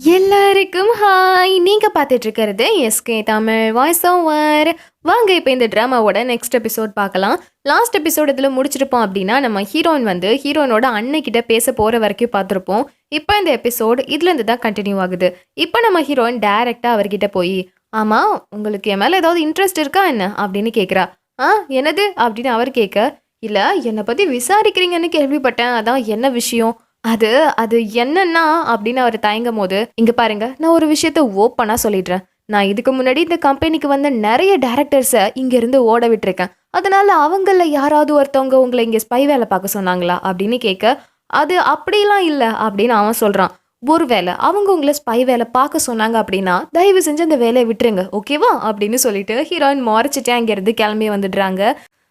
எல்லாருக்கும் ஹாய் நீங்க பார்த்துட்டு இருக்கிறது எஸ்கே தமிழ் வாய்ஸ் ஓவர் வாங்க இப்போ இந்த ட்ராமாவோட நெக்ஸ்ட் எபிசோட் பார்க்கலாம். லாஸ்ட் எபிசோட் இதில் முடிச்சிருப்போம் அப்படின்னா நம்ம ஹீரோயின் வந்து ஹீரோயினோட அன்னைக்கிட்ட பேச போகிற வரைக்கும் பார்த்துருப்போம். இப்போ இந்த எபிசோட் இதுலேருந்து தான் கண்டினியூ ஆகுது. இப்போ நம்ம ஹீரோயின் டைரெக்டாக அவர்கிட்ட போய் ஆமாம் உங்களுக்கு என் மேலே ஏதாவது இன்ட்ரெஸ்ட் இருக்கா என்ன? அப்படின்னு கேட்குறா ஆ என்னது? அப்படின்னு அவர் கேட்க இல்லை என்னை பற்றி விசாரிக்கிறீங்கன்னு கேள்விப்பட்டேன். அதான் என்ன விஷயம்? அது அது என்னன்னா அப்படின்னு அவர் தயங்கும் போது இங்க பாருங்க நான் ஒரு விஷயத்த ஓப்பனா சொல்லிடுறேன். நான் இதுக்கு முன்னாடி இந்த கம்பெனிக்கு வந்த நிறைய டேரக்டர்ஸை இங்க இருந்து ஓட விட்டுருக்கேன். அதனால அவங்கள யாராவது ஒருத்தவங்க உங்களை இங்க ஸ்பை வேலை பார்க்க சொன்னாங்களா? அப்படின்னு கேட்க அது அப்படிலாம் இல்லை அப்படின்னு அவன் சொல்றான். ஒருவேளை அவங்க உங்களை ஸ்பை வேலை பார்க்க சொன்னாங்க அப்படின்னா தயவு செஞ்சு அந்த வேலையை விட்டுருங்க ஓகேவா அப்படின்னு சொல்லிட்டு ஹீரோயின் மறைச்சிட்டே அங்கேருந்து கிளம்பி வந்துடுறாங்க.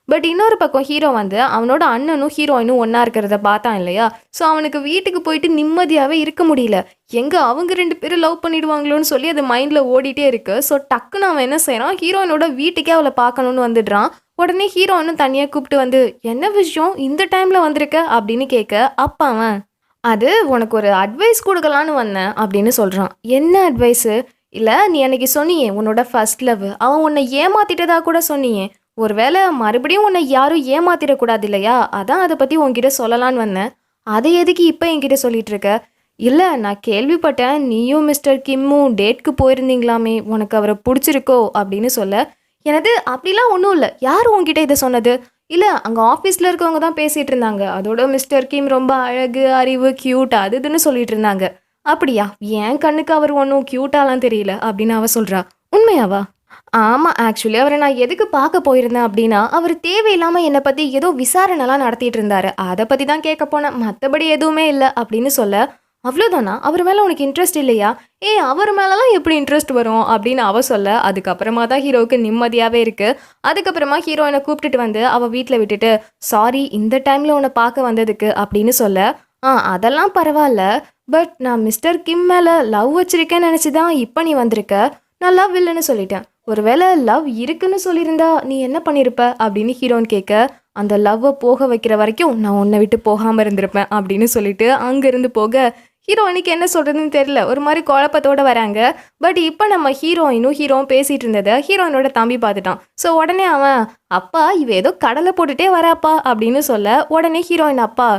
பட் இன்னொரு பக்கம் ஹீரோ வந்து அவனோட அண்ணனும் ஹீரோயினும் ஒன்றா இருக்கிறத பார்த்தான் இல்லையா? ஸோ அவனுக்கு வீட்டுக்கு போயிட்டு நிம்மதியாகவே இருக்க முடியல. எங்கே அவங்க ரெண்டு பேரும் லவ் பண்ணிடுவாங்களோன்னு சொல்லி அது மைண்டில் ஓடிட்டே இருக்கு. ஸோ டக்குன்னு அவன் என்ன செய்கிறான் ஹீரோயினோட வீட்டுக்கே அவளை பார்க்கணுன்னு வந்துடுறான். உடனே ஹீரோயினும் தனியாக கூப்பிட்டு வந்து என்ன விஷயம்? இந்த டைமில் வந்திருக்க? அப்படின்னு கேட்க அப்பா அவன். அது உனக்கு ஒரு அட்வைஸ் கொடுக்கலான்னு வந்தேன் அப்படின்னு சொல்கிறான் என்ன அட்வைஸு இல்லை நீ அன்னைக்கு சொன்னியே உன்னோட ஃபர்ஸ்ட் லவ் அவன் உன்னை ஏமாத்திட்டதா கூட சொன்னியே. ஒருவேளை மறுபடியும் உன்னை யாரும் ஏமாத்திடக்கூடாது இல்லையா அதான் அதை பற்றி உன்கிட்ட சொல்லலான்னு வந்தேன். அதை எதுக்கு இப்போ என்கிட்ட சொல்லிட்டு இருக்க இல்லை நான் கேள்விப்பட்டேன். நீயும் மிஸ்டர் கிம்மும் டேட்க்கு போயிருந்தீங்களாமே. உனக்கு அவரை பிடிச்சிருக்கோ அப்படின்னு சொல்ல. எனது அப்படிலாம் ஒன்றும் இல்லை. யார் உன்கிட்ட இதை சொன்னது? இல்லை அங்கே ஆஃபீஸில் இருக்கவங்க தான் பேசிகிட்டு இருந்தாங்க அதோட மிஸ்டர் கிம் ரொம்ப அழகு அறிவு க்யூட் அது இதுன்னு சொல்லிட்டு இருந்தாங்க அப்படியா? என் கண்ணுக்கு அவர் ஒன்றும் க்யூட்டாலாம் தெரியல அப்படின்னு அவ சொல்கிறா உண்மையாவா? ஆமாம் ஆக்சுவலி அவரை நான் எதுக்கு பார்க்க போயிருந்தேன் அப்படின்னா அவர் தேவையில்லாமல் என்னை பற்றி ஏதோ விசாரணைலாம் நடத்திட்டு இருந்தாரு. அதை பற்றி தான் கேட்க போனேன். மற்றபடி எதுவுமே இல்லை அப்படின்னு சொல்ல அவ்வளோதானா அவர் மேலே உனக்கு இன்ட்ரெஸ்ட் இல்லையா? ஏ அவர் மேலெலாம் எப்படி இன்ட்ரெஸ்ட் வரும்? அப்படின்னு அவ சொல்ல அதுக்கப்புறமா தான் ஹீரோவுக்கு நிம்மதியாகவே இருக்குது அதுக்கப்புறமா ஹீரோயினை கூப்பிட்டுட்டு வந்து அவள் வீட்டில் விட்டுட்டு சாரி இந்த டைமில் உன்னை பார்க்க வந்ததுக்கு அப்படின்னு சொல்ல ஆ அதெல்லாம் பரவாயில்ல. பட் நான் மிஸ்டர் கிம் மேலே லவ் வச்சிருக்கேன்னு நினச்சி தான் இப்போ நீ வந்திருக்க. நான் லவ் இல்லைன்னு சொல்லிட்டேன். ஒருவேளை லவ் இருக்குன்னு சொல்லியிருந்தா நீ என்ன பண்ணியிருப்ப அப்படின்னு ஹீரோன் கேட்க அந்த லவ்வை போக வைக்கிற வரைக்கும் நான் உன்னை விட்டு போகாமல் இருந்திருப்பேன் அப்படின்னு சொல்லிட்டு அங்கேருந்து போக ஹீரோயினுக்கு என்ன சொல்கிறதுன்னு தெரியல. ஒரு மாதிரி குழப்பத்தோடு வராங்க. பட் இப்போ நம்ம ஹீரோயினும் ஹீரோவும் பேசிகிட்டு இருந்ததை ஹீரோயினோட தம்பி பார்த்துட்டான். ஸோ உடனே அவன் அப்பா இவ ஏதோ கடலை போட்டுகிட்டே வராப்பா? அப்படின்னு சொல்ல உடனே ஹீரோயின் அப்பா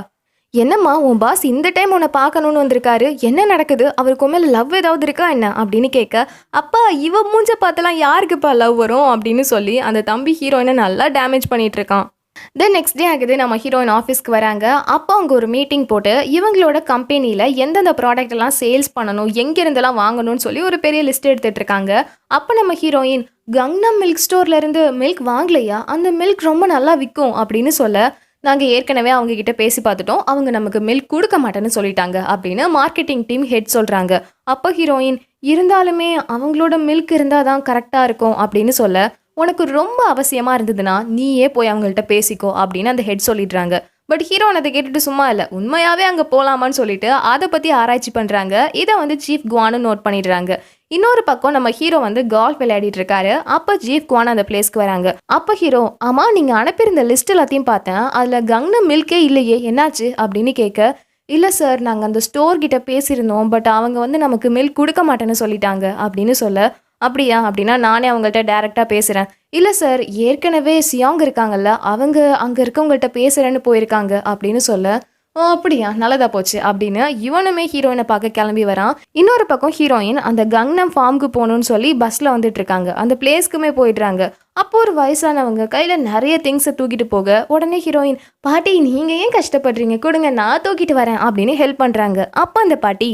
என்னம்மா உன் பாஸ் இந்த டைம் உன்னை பார்க்கணும்னு வந்திருக்காரு. என்ன நடக்குது? அவருக்கு மேலே லவ் ஏதாவது இருக்கா என்ன? அப்படின்னு கேட்க அப்பா இவ மூஞ்ச பார்த்தலாம் யாருக்குப்பா லவ் வரும்? அப்படின்னு சொல்லி அந்த தம்பி ஹீரோயினை நல்லா டேமேஜ் பண்ணிட்டு இருக்கான். தென் நெக்ஸ்ட் டே ஆகுது நம்ம ஹீரோயின் ஆஃபீஸ்க்கு வராங்க. அப்போ அவங்க ஒரு மீட்டிங் போட்டு இவங்களோட கம்பெனியில் எந்தெந்த ப்ராடக்ட் எல்லாம் சேல்ஸ் பண்ணணும் எங்கேருந்தெல்லாம் வாங்கணும்னு சொல்லி ஒரு பெரிய லிஸ்ட் எடுத்துகிட்டு இருக்காங்க. அப்போ நம்ம ஹீரோயின் கங்னம் மில்க் ஸ்டோர்லேருந்து மில்க் வாங்கலையா? அந்த மில்க் ரொம்ப நல்லா விற்கும் அப்படின்னு சொல்ல நாங்கள் ஏற்கனவே அவங்க கிட்ட பேசி பார்த்துட்டோம். அவங்க நமக்கு மில்க் கொடுக்க மாட்டேன்னு சொல்லிட்டாங்க அப்படின்னு மார்க்கெட்டிங் டீம் ஹெட் சொல்கிறாங்க அப்போ ஹீரோயின் இருந்தாலுமே அவங்களோட மில்க் இருந்தால் தான் கரெக்டாக இருக்கும் அப்படின்னு சொல்ல உனக்கு ரொம்ப அவசியமாக இருந்ததுன்னா நீயே போய் அவங்கள்ட்ட பேசிக்கோ அப்படின்னு அந்த ஹெட் சொல்லிடுறாங்க. பட் ஹீரோன் அதை கேட்டுட்டு சும்மா இல்லை. உண்மையாகவே அங்கே போகலாமான்னு சொல்லிட்டு அதை பற்றி ஆராய்ச்சி பண்ணுறாங்க இதை வந்து சீஃப் குவானு நோட் பண்ணிடுறாங்க. இன்னொரு பக்கம் நம்ம ஹீரோ வந்து கால்ஃப் விளையாடிட்டு இருக்காரு. அப்போ ஜீஃப் குவான் அந்த பிளேஸ்க்கு வராங்க. அப்போ ஹீரோ ஆமா நீங்க அனுப்பியிருந்த லிஸ்ட் எல்லாத்தையும் பார்த்தேன். அதுல கங்ன மில்கே இல்லையே என்னாச்சு? அப்படின்னு கேட்க இல்லை சார் நாங்கள் அந்த ஸ்டோர் கிட்ட பேசியிருந்தோம். பட் அவங்க வந்து நமக்கு மில்க் கொடுக்க மாட்டேன்னு சொல்லிட்டாங்க. அப்படின்னு சொல்ல அப்படியா? அப்படின்னா நானே அவங்கள்ட்ட டேரெக்டாக பேசுகிறேன் இல்லை சார் ஏற்கனவே சியாங் இருக்காங்கல்ல அவங்க அங்கே இருக்கவங்கள்ட்ட பேசுகிறேன்னு போயிருக்காங்க. அப்படின்னு சொல்ல அப்படியா? நல்லதா போச்சு. அப்படின்னு இவனுமே ஹீரோயினை பார்க்க கிளம்பி வரான். இன்னொரு பக்கம் ஹீரோயின் அந்த கங்னம் ஃபார்முக்கு போகணும்னு சொல்லி பஸ்ஸில் வந்துட்டு இருக்காங்க. அந்த பிளேஸ்க்குமே போயிடுறாங்க. அப்போ ஒரு வயசானவங்க கையில் நிறைய திங்ஸை தூக்கிட்டு போக உடனே ஹீரோயின் பாட்டி நீங்கள் ஏன் கஷ்டப்படுறீங்க? கொடுங்க நான் தூக்கிட்டு வரேன் அப்படின்னு ஹெல்ப் பண்ணுறாங்க அப்போ அந்த பாட்டி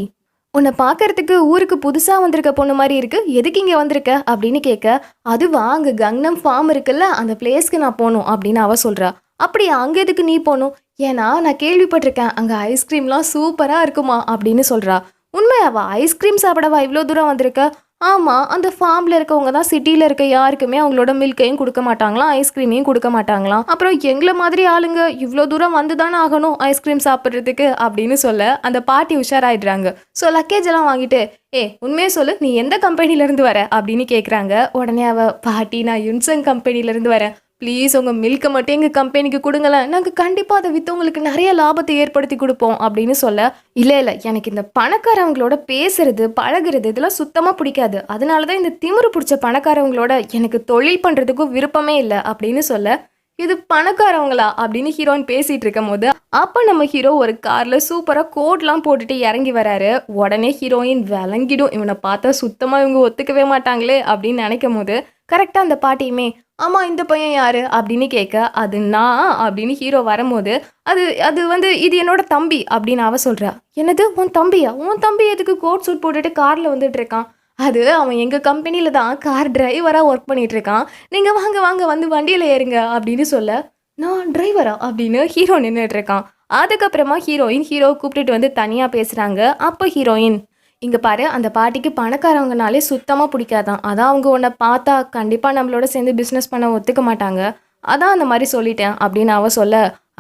உன்னை பார்க்கறதுக்கு ஊருக்கு புதுசாக வந்திருக்க பொண்ணு மாதிரி இருக்கு. எதுக்கு இங்கே வந்திருக்க? அப்படின்னு கேட்க அதுவா அங்கே கங்னம் ஃபார்ம் இருக்குல்ல அந்த பிளேஸ்க்கு நான் போகணும் அப்படின்னு அவ சொல்கிறா அப்படியா? அங்கே எதுக்கு நீ போகணும்? ஏன்னா நான் கேள்விப்பட்டிருக்கேன் அங்கே ஐஸ்கிரீம்லாம் சூப்பராக இருக்குமா அப்படின்னு சொல்கிறா உண்மையாவா? ஐஸ்கிரீம் சாப்பிடவா இவ்வளோ தூரம் வந்திருக்க? ஆமாம் அந்த ஃபார்மில் இருக்கவங்க தான் சிட்டியில் இருக்க யாருக்குமே அவங்களோட மில்கையும் கொடுக்க மாட்டாங்களாம் ஐஸ்கிரீமையும் கொடுக்க மாட்டாங்களாம். அப்புறம் எங்களை மாதிரி ஆளுங்க இவ்வளோ தூரம் வந்து தானே ஆகணும் ஐஸ்கிரீம் சாப்பிட்றதுக்கு அப்படின்னு சொல்ல அந்த பாட்டி உஷாராயிடுறாங்க. ஸோ லக்கேஜ் எல்லாம் வாங்கிட்டு ஏ உண்மையே சொல்லு நீ எந்த கம்பெனிலேருந்து வர? அப்படின்னு கேட்குறாங்க உடனே அவள் பாட்டி நான் யுன்சங் கம்பெனிலேருந்து வரேன். ப்ளீஸ் உங்கள் மில்கை மட்டும் எங்கள் கம்பெனிக்கு கொடுங்களேன். நாங்கள் கண்டிப்பாக அதை விற்று உங்களுக்கு நிறைய லாபத்தை ஏற்படுத்தி கொடுப்போம் அப்படின்னு சொல்ல இல்லை இல்லை எனக்கு இந்த பணக்காரவங்களோட பேசுறது பழகுறது இதெல்லாம் சுத்தமாக பிடிக்காது. அதனால தான் இந்த திமிரு பிடிச்ச பணக்காரவங்களோட எனக்கு தொழில் பண்ணுறதுக்கும் விருப்பமே இல்லை அப்படின்னு சொல்ல இது பணக்காரவங்களா? அப்படின்னு ஹீரோயின் பேசிகிட்டு இருக்கும் போது அப்போ நம்ம ஹீரோ ஒரு காரில் சூப்பராக கோட்லாம் போட்டுட்டு இறங்கி வராரு. உடனே ஹீரோயின் விளங்கிடும். இவனை பார்த்தா சுத்தமாக இவங்க ஒத்துக்கவே மாட்டாங்களே அப்படின்னு நினைக்கும் போது கரெக்டாக அந்த பாட்டியுமே ஆமாம் இந்த பையன் யார்? அப்படின்னு கேட்க அது நான் அப்படின்னு ஹீரோ வரும்போது அது அது வந்து இது என்னோட தம்பி அப்படின்னு அவ சொல்கிறா என்னது உன் தம்பியா? உன் தம்பி எதுக்கு கோட் சூட் போட்டுட்டு காரில் வந்துட்டு இருக்கான் அது அவன் எங்கள் கம்பெனியில் தான் கார் டிரைவராக ஒர்க் பண்ணிகிட்ருக்கான் நீங்கள் வாங்க வாங்க வந்து வண்டியில் ஏறுங்க அப்படின்னு சொல்ல நான் டிரைவரா அப்படின்னு ஹீரோ நின்றுட்டுருக்கான் அதுக்கப்புறமா ஹீரோயின் ஹீரோ கூப்பிட்டுட்டு வந்து தனியாக பேசுகிறாங்க அப்போ ஹீரோயின் இங்கே பாரு அந்த பாட்டிக்கு பணக்காரவங்கனாலே சுத்தமாக பிடிக்காதான். அதான் அவங்க உன்னை பார்த்தா கண்டிப்பாக நம்மளோட சேர்ந்து பிஸ்னஸ் பண்ண ஒத்துக்க மாட்டாங்க. அதான் அந்த மாதிரி சொல்லிட்டேன் அப்படின்னு அவன் சொல்ல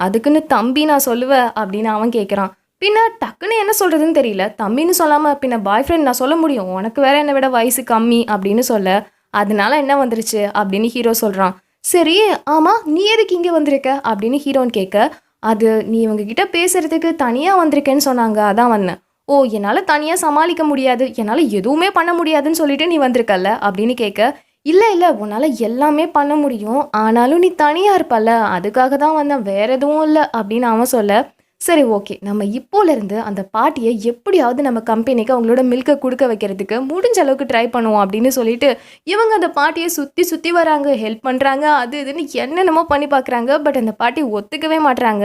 அதுக்குன்னு தம்பி நான் சொல்லுவேன் அப்படின்னு அவன் கேட்குறான் பின்ன டக்குன்னு என்ன சொல்கிறதுன்னு தெரியல. தம்பின்னு சொல்லாமல் பின்ன பாய் ஃப்ரெண்ட் நான் சொல்ல முடியும்? உனக்கு வேற என்னை விட வயசு கம்மி அப்படின்னு சொல்ல அதனால என்ன வந்துருச்சு? அப்படின்னு ஹீரோ சொல்கிறான் சரி ஆமாம் நீ எதுக்கு இங்கே வந்திருக்க? அப்படின்னு ஹீரோன்னு கேட்க அது நீ இவங்க கிட்ட பேசுறதுக்கு தனியாக வந்திருக்கேன்னு சொன்னாங்க. அதான் வந்தேன் ஓ என்னால் தனியாக சமாளிக்க முடியாது. என்னால் எதுவுமே பண்ண முடியாதுன்னு சொல்லிட்டு நீ வந்திருக்கல்ல? அப்படின்னு கேட்க இல்லை இல்லை உன்னால் எல்லாமே பண்ண முடியும். ஆனாலும் நீ தனியாக இருப்பல்ல. அதுக்காக தான் வந்தேன். வேற எதுவும் இல்லை. அப்படின்னு அவன் சொல்ல சரி ஓகே. நம்ம இப்போலேருந்து அந்த பாட்டியை எப்படியாவது நம்ம கம்பெனிக்கு அவங்களோட மில்கை கொடுக்க வைக்கிறதுக்கு முடிஞ்ச அளவுக்கு ட்ரை பண்ணுவோம் அப்படின்னு சொல்லிட்டு இவங்க அந்த பாட்டியை சுற்றி சுற்றி வராங்க. ஹெல்ப் பண்ணுறாங்க அது இதுன்னு என்னென்னமோ பண்ணி பார்க்குறாங்க. பட் அந்த பாட்டி ஒத்துக்கவே மாட்டுறாங்க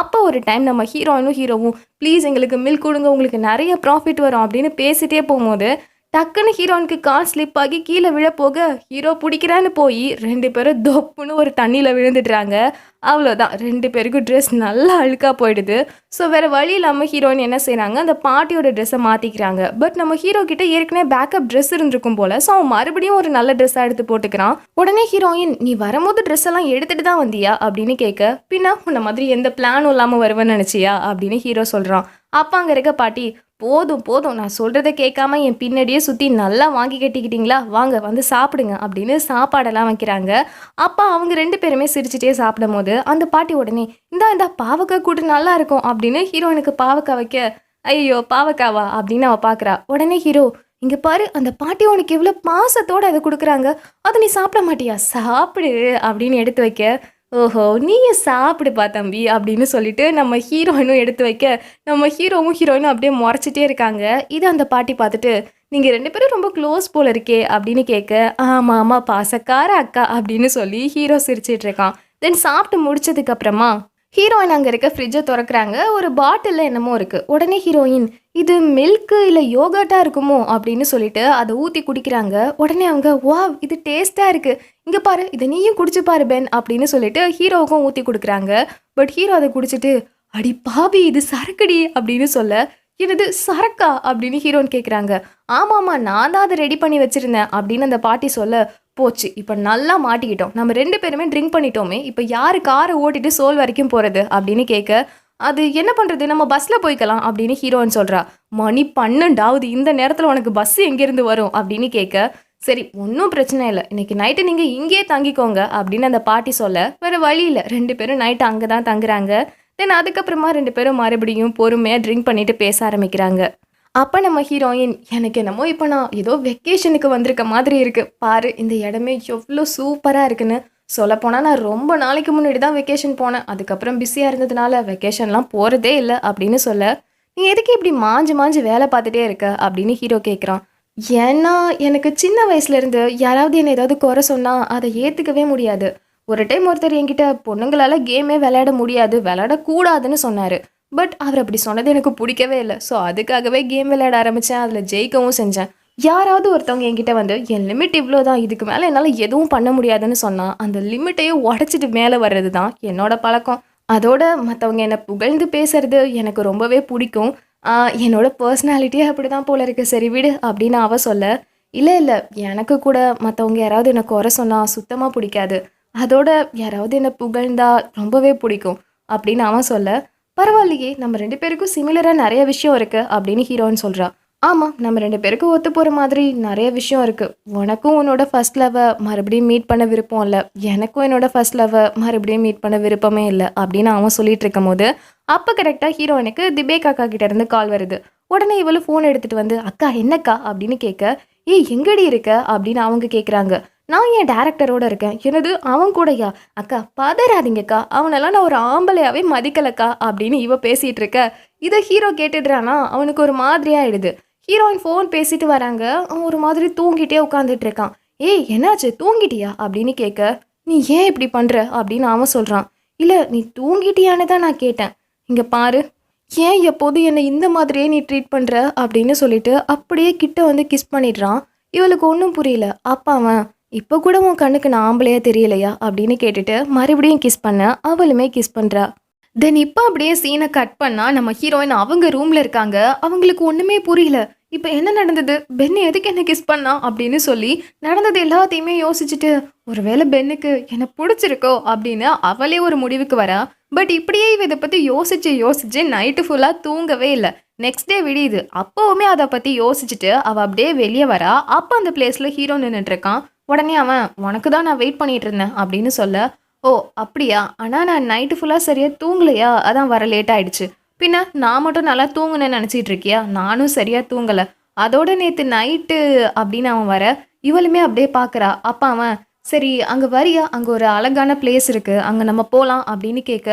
அப்போ ஒரு டைம் நம்ம ஹீரோயினும் ஹீரோவும் ப்ளீஸ் எங்களுக்கு மில்க் கொடுங்க உங்களுக்கு நிறைய ப்ராஃபிட் வரும் அப்படின்னு பேசிட்டே போகும்போது டக்குன்னு ஹீரோனுக்கு கால் ஸ்லிப் ஆகி கீழே விழ போக ஹீரோ பிடிக்கிறான்னு போய் ரெண்டு பேரும் தொப்புன்னு ஒரு தண்ணியில் விழுந்துடுறாங்க. அவ்வளோதான் ரெண்டு பேருக்கும் ட்ரெஸ் நல்லா அழுக்காக போயிடுது. ஸோ வேறு வழி இல்லாமல் ஹீரோயின் என்ன செய்கிறாங்க அந்த பாட்டியோட ட்ரெஸ்ஸை மாற்றிக்கிறாங்க பட் நம்ம ஹீரோ கிட்ட ஏற்கனவே பேக்கப் ட்ரெஸ் இருந்திருக்கும் போல். ஸோ அவன் மறுபடியும் ஒரு நல்ல ட்ரெஸ்ஸாக எடுத்து போட்டுக்கிறான். உடனே ஹீரோயின் நீ வரும்போது ட்ரெஸ் எல்லாம் எடுத்துகிட்டு தான் வந்தியா? அப்படின்னு கேட்க பின்ன உன்ன மாதிரி எந்த பிளானும் இல்லாமல் வருவேன்னு நினச்சியா? அப்படின்னு ஹீரோ சொல்கிறான் அப்பா அங்கே இருக்க பாட்டி. போதும் போதும். நான் சொல்கிறத கேட்காம என் பின்னாடியே சுற்றி நல்லா வாங்கி கட்டிக்கிட்டிங்களா? வாங்க வந்து சாப்பிடுங்க அப்படின்னு சாப்பாடெல்லாம் வைக்கிறாங்க. அப்பா அவங்க ரெண்டு பேருமே சிரிச்சிட்டே சாப்பிடும் போது அந்த பாட்டி உடனே இந்தா இந்தா பாவக்காய் கூட்டு நல்லா இருக்கும் அப்படின்னு ஹீரோயினுக்கு பாவக்காய் வைக்க ஐயோ பாவக்காவா? அப்படின்னு அவள் பார்க்குறா உடனே ஹீரோ இங்கே பாரு அந்த பாட்டி உனக்கு எவ்வளோ பாசத்தோடு அதை கொடுக்குறாங்க. அதை நீ சாப்பிட மாட்டியா? சாப்பிடு அப்படின்னு எடுத்து வைக்க ஓஹோ நீயே சாப்பிடுப்பா தம்பி அப்படின்னு சொல்லிட்டு நம்ம ஹீரோயினும் எடுத்து வைக்க நம்ம ஹீரோவும் ஹீரோயினும் அப்படியே முறைச்சிட்டே இருக்காங்க. இது அந்த பாட்டி பார்த்துட்டு நீங்கள் ரெண்டு பேரும் ரொம்ப க்ளோஸ் போல இருக்கே அப்படின்னு கேட்க ஆமாம் ஆமாம் பாசக்கார அக்கா அப்படின்னு சொல்லி ஹீரோ சிரிச்சிட்டு இருக்கான். தென் சாப்பிட்டு முடிச்சதுக்கப்புறமா ஹீரோயின் அங்கே இருக்க ஃப்ரிட்ஜை திறக்கிறாங்க. ஒரு பாட்டிலில் என்னமோ இருக்குது உடனே ஹீரோயின் இது மில்க்கு இல்லை யோகர்ட்டா இருக்குமோ அப்படின்னு சொல்லிட்டு அதை ஊற்றி குடிக்கிறாங்க. உடனே அவங்க வா இது டேஸ்ட்டாக இருக்குது இங்கே பாரு இதை நீயும் குடிச்சு பாரு பென் அப்படின்னு சொல்லிட்டு ஹீரோவுக்கும் ஊற்றி கொடுக்குறாங்க. பட் ஹீரோ அதை குடிச்சிட்டு அடி பாவி இது சரக்குடி அப்படின்னு சொல்ல எனது சரக்கா? அப்படின்னு ஹீரோன் கேட்குறாங்க ஆமாம்மா நான் தான் அதை ரெடி பண்ணி வச்சுருந்தேன் அப்படின்னு அந்த பாட்டி சொல்ல போச்சு இப்போ நல்லா மாட்டிக்கிட்டோம். நம்ம ரெண்டு பேருமே ட்ரிங்க் பண்ணிட்டோமே இப்போ யார் காரை ஓட்டிட்டு சோல் வரைக்கும் போகிறது அப்படின்னு கேட்க அது என்ன பண்ணுறது நம்ம பஸ்ஸில் போய்க்கலாம் அப்படின்னு ஹீரோயின் சொல்கிறா மணி பன்னெண்டாவது இந்த நேரத்தில் உனக்கு பஸ் எங்கேருந்து வரும்? அப்படின்னு கேட்க சரி ஒன்றும் பிரச்சனை இல்லை. இன்றைக்கி நைட்டு நீங்கள் இங்கேயே தங்கிக்கோங்க அப்படின்னு அந்த பாட்டி சொல்ல வேறு வழியில் ரெண்டு பேரும் நைட்டு அங்கே தான் தங்குறாங்க. தென் அதுக்கப்புறமா ரெண்டு பேரும் மறுபடியும் பொறுமையாக ட்ரிங்க் பண்ணிட்டு பேச ஆரம்பிக்கிறாங்க. அப்போ நம்ம ஹீரோயின் எனக்கு என்னமோ இப்போ நான் ஏதோ வெக்கேஷனுக்கு வந்திருக்க மாதிரி இருக்குது பாரு இந்த இடமே எவ்வளோ சூப்பராக இருக்குன்னு. சொல்லப்போனால் நான் ரொம்ப நாளைக்கு முன்னாடி தான் வெக்கேஷன் போனேன். அதுக்கப்புறம் பிஸியாக இருந்ததுனால வெக்கேஷன்லாம் போகிறதே இல்லை அப்படின்னு சொல்ல நீ எதுக்கு இப்படி மாஞ்சு மாஞ்சு வேலை பார்த்துட்டே இருக்க? அப்படின்னு ஹீரோ கேட்குறான் ஏன்னா எனக்கு சின்ன வயசுலேருந்து யாராவது என்னை ஏதாவது குறை சொன்னால் அதை ஏற்றுக்கவே முடியாது. ஒரு டைம் ஒருத்தர் என்கிட்ட பொண்ணுங்களால் கேமே விளையாட முடியாது விளையாடக்கூடாதுன்னு சொன்னார். பட் அவர் அப்படி சொன்னது எனக்கு பிடிக்கவே இல்லை. ஸோ அதுக்காகவே கேம் விளையாட ஆரம்பித்தேன் அதில் ஜெயிக்கவும் செஞ்சேன். யாராவது ஒருத்தவங்க என்கிட்ட வந்து என் லிமிட் இவ்வளோ தான் இதுக்கு மேலே என்னால் எதுவும் பண்ண முடியாதுன்னு சொன்னால் அந்த லிமிட்டையே உடச்சிட்டு மேலே வர்றது தான் என்னோட பழக்கம். அதோட மற்றவங்க என்னை புகழ்ந்து பேசுறது எனக்கு ரொம்பவே பிடிக்கும். என்னோட பர்சனாலிட்டியே அப்படி தான் போல இருக்கு. சரி விடு அப்படின்னு அவ சொல்ல இல்லை இல்லை எனக்கு கூட மற்றவங்க யாராவது என்னை குறை சொன்னால் சுத்தமாக பிடிக்காது. அதோட யாராவது என்னை புகழ்ந்தா ரொம்பவே பிடிக்கும் அப்படின்னு அவன் சொல்ல பரவாயில்லையே நம்ம ரெண்டு பேருக்கும் சிமிலராக நிறைய விஷயம் இருக்குது அப்படின்னு ஹீரோன்னு சொல்கிறான் ஆமாம் நம்ம ரெண்டு பேருக்கும் ஒத்து போகிற மாதிரி நிறைய விஷயம் இருக்குது உனக்கும் உன்னோட ஃபஸ்ட் லவ்வை மறுபடியும் மீட் பண்ண விருப்பம் இல்லை எனக்கும் என்னோட ஃபஸ்ட் லவ்வை மறுபடியும் மீட் பண்ண விருப்பமே இல்லை அப்படின்னு அவன் சொல்லிட்டு இருக்கும் போது அப்போ கரெக்டாக ஹீரோயினுக்கு திபேக் அக்கா கிட்டேருந்து கால் வருது. உடனே இவளும் ஃபோன் எடுத்துகிட்டு வந்து அக்கா என்னக்கா? அப்படின்னு கேட்க ஏய் எங்கடி இருக்க? அப்படின்னு அவங்க கேட்குறாங்க நான் என் டேரக்டரோட இருக்கேன்? எனது அவன் கூடயா? அக்கா பதறாதீங்கக்கா. அவனெல்லாம் நான் ஒரு ஆம்பளையாவே மதிக்கலக்கா அப்படின்னு இவ பேசிட்டு இருக்க. இதை ஹீரோ கேட்டுடுறானா அவனுக்கு ஒரு மாதிரியாயிடுது. ஹீரோயின் ஃபோன் பேசிட்டு வராங்க. அவன் ஒரு மாதிரி தூங்கிட்டே உட்காந்துட்டு இருக்கான். ஏய் என்னாச்சு? தூங்கிட்டியா? அப்படின்னு கேட்க நீ ஏன் இப்படி பண்ணுற அப்படின்னு அவன் சொல்கிறான் இல்லை நீ தூங்கிட்டியான்னு தான் நான் கேட்டேன். இங்கே பாரு. ஏன் எப்போது என்னை இந்த மாதிரியே நீ ட்ரீட் பண்ணுற அப்படின்னு சொல்லிட்டு அப்படியே கிட்ட வந்து கிஸ் பண்ணிடுறான். இவளுக்கு ஒன்றும் புரியல. அப்பா அவன் இப்போ கூட உன் கண்ணுக்கு நான் ஆம்பளையா தெரியலையா? அப்படின்னு கேட்டுட்டு மறுபடியும் கிஸ் பண்ண அவளுமே கிஸ் பண்ணுறா தென் இப்போ அப்படியே சீனை கட் பண்ணால் நம்ம ஹீரோயின் அவங்க ரூமில் இருக்காங்க. அவங்களுக்கு ஒன்றுமே புரியல. இப்போ என்ன நடந்தது? பென் எதுக்கு என்ன கிஸ் பண்ணா? அப்படின்னு சொல்லி நடந்தது எல்லாத்தையுமே யோசிச்சுட்டு ஒருவேளை பென்னுக்கு என்னை பிடிச்சிருக்கோ அப்படின்னு அவளே ஒரு முடிவுக்கு வரா. பட் இப்படியே இவ இதை பற்றி யோசிச்சு யோசிச்சு நைட்டு ஃபுல்லாக தூங்கவே இல்லை. Next day விடியுது. அப்போவுமே அதை பற்றி யோசிச்சுட்டு அவள் அப்படியே வெளியே வரா. அப்போ அந்த பிளேஸில் ஹீரோ நின்றுட்டு இருக்கான். உடனே அவன் உனக்கு தான் நான் வெயிட் பண்ணிட்டு இருந்தேன் அப்படின்னு சொல்ல ஓ அப்படியா? ஆனால் நான் நைட்டு ஃபுல்லாக சரியாக தூங்கலையா? அதான் வர லேட் ஆயிடுச்சு. பின்ன நான் மட்டும் நல்லா தூங்குனேன்னு நினச்சிட்டு இருக்கியா? நானும் சரியாக தூங்கலை. அதோட நேற்று நைட்டு அப்படின்னு அவன் வர இவளுமே அப்படியே பார்க்குறா அப்பா அவன் சரி அங்கே வரியா? அங்கே ஒரு அழகான பிளேஸ் இருக்குது அங்கே நம்ம போகலாம் அப்படின்னு கேட்க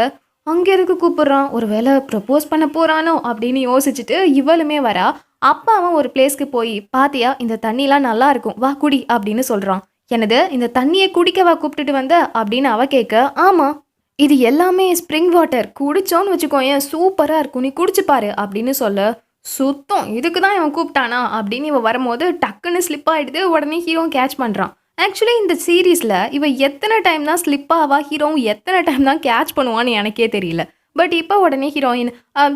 அங்கே இருக்க கூப்பிட்றான்? ஒரு வேளை ப்ரப்போஸ் பண்ண போகிறானோ அப்படின்னு யோசிச்சுட்டு இவளுமே வரா. அப்பா அவன் ஒரு பிளேஸ்க்கு போய் பாத்தியா இந்த தண்ணிலாம் நல்லா இருக்கும். வா குடி அப்படின்னு சொல்கிறான் எனது இந்த தண்ணியை குடிக்கவா கூப்பிட்டுட்டு வந்த? அப்படின்னு அவ கேட்க ஆமாம் இது எல்லாமே ஸ்ப்ரிங் வாட்டர் குடிச்சோன்னு வச்சுக்கோயேன் சூப்பராக இருக்கும். நீ குடிச்சுப்பாரு அப்படின்னு சொல்ல சுத்தம் இதுக்கு தான் இவன் கூப்பிட்டானா? அப்படின்னு இவன் வரும்போது டக்குன்னு ஸ்லிப் ஆகிடுது உடனே ஹீரோ கேட்ச் பண்ணுறான் ஆக்சுவலி இந்த சீரீஸில் இவன் எத்தனை டைம் தான் ஸ்லிப் ஆவா? ஹீரோவும் எத்தனை டைம் தான் கேட்ச் பண்ணுவான்னு எனக்கே தெரியல. பட் இப்போ உடனே ஹீரோயின்